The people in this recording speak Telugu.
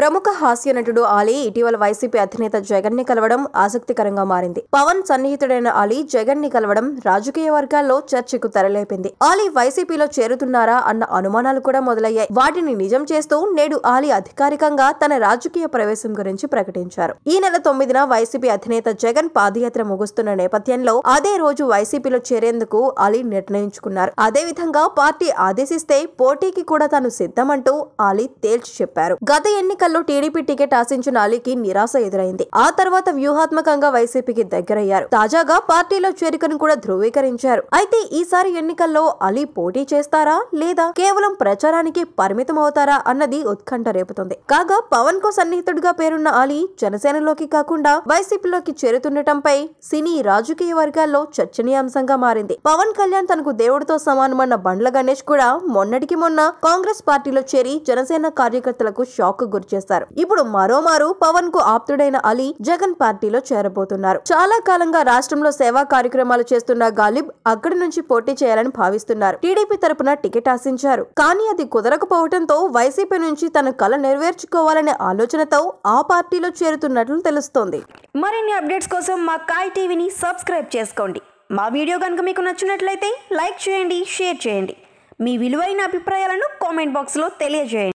ప్రముఖ హాస్య నటుడు ఆలీ ఇటీవల వైసీపీ అధినేత జగన్ని కలవడం ఆసక్తికరంగా మారింది. పవన్ సన్నిహితుడైన ఆలీ జగన్ని కలవడం రాజకీయ వర్గాల్లో చర్చకు తెరలేపింది. ఆలీ వైసీపీలో చేరుతున్నారా అన్న అనుమానాలు కూడా మొదలయ్యాయి. వాటిని నిజం చేస్తూ నేడు ఆలీ అధికారికంగా తన రాజకీయ ప్రవేశం గురించి ప్రకటించారు. ఈ నెల తొమ్మిదిన వైసీపీ అధినేత జగన్ పాదయాత్ర ముగుస్తున్న నేపథ్యంలో అదే రోజు వైసీపీలో చేరేందుకు ఆలీ నిర్ణయించుకున్నారు. అదే విధంగా పార్టీ ఆదేశిస్తే పోటీకి కూడా తాను సిద్ధమంటూ ఆలీ తేల్చి చెప్పారు. గత ఎన్నికల్లో టీడీపీ టికెట్ ఆశించిన అలీకి నిరాశ ఎదురైంది. ఆ తర్వాత వ్యూహాత్మకంగా వైసీపీకి దగ్గరయ్యారు. తాజాగా పార్టీలో చేరికను కూడా ధృవీకరించారు. అయితే ఈసారి ఎన్నికల్లో అలీ పోటీ చేస్తారా లేదా కేవలం ప్రచారానికి పరిమితం అవుతారా అన్నది ఉత్కంఠ రేపుతుంది. కాగా పవన్కు సన్నిహితుడిగా పేరున్న అలీ జనసేనలోకి కాకుండా వైసీపీలోకి చేరుతుండటంపై సినీ రాజకీయ వర్గాల్లో చర్చనీయాంశంగా మారింది. పవన్ కళ్యాణ్ తనకు దేవుడితో సమానమన్న బండ్ల గణేష్ కూడా మొన్నటికి మొన్న కాంగ్రెస్ పార్టీలో చేరి జనసేన కార్యకర్తలకు షాక్ గురిచేశారు. ఇప్పుడు మరోమారు పవన్కు ఆప్తుడైన అలీ జగన్ పార్టీలో చేరబోతున్నారు. చాలా కాలంగా రాష్ట్రంలో సేవా కార్యక్రమాలు చేస్తున్న గాలిబ్ అక్కడి నుంచి పోటీ చేయాలని భావిస్తున్నారు. టీడీపీ తరపున టికెట్ ఆశించారు. కానీ అది కుదరకపోవడంతో వైసీపీ నుంచి తన కళ నెరవేర్చుకోవాలనే ఆలోచనతో ఆ పార్టీలో చేరుతున్నట్లు తెలుస్తోంది. మరిన్ని అప్డేట్స్ కోసం మా కాయ్ టీవీని సబ్స్క్రైబ్ చేసుకోండి. మా వీడియో కనుక మీకు నచ్చినట్లయితే లైక్ చేయండి షేర్ చేయండి. మీ విలువైన అభిప్రాయాలను కామెంట్ బాక్స్లో తెలియజేయండి.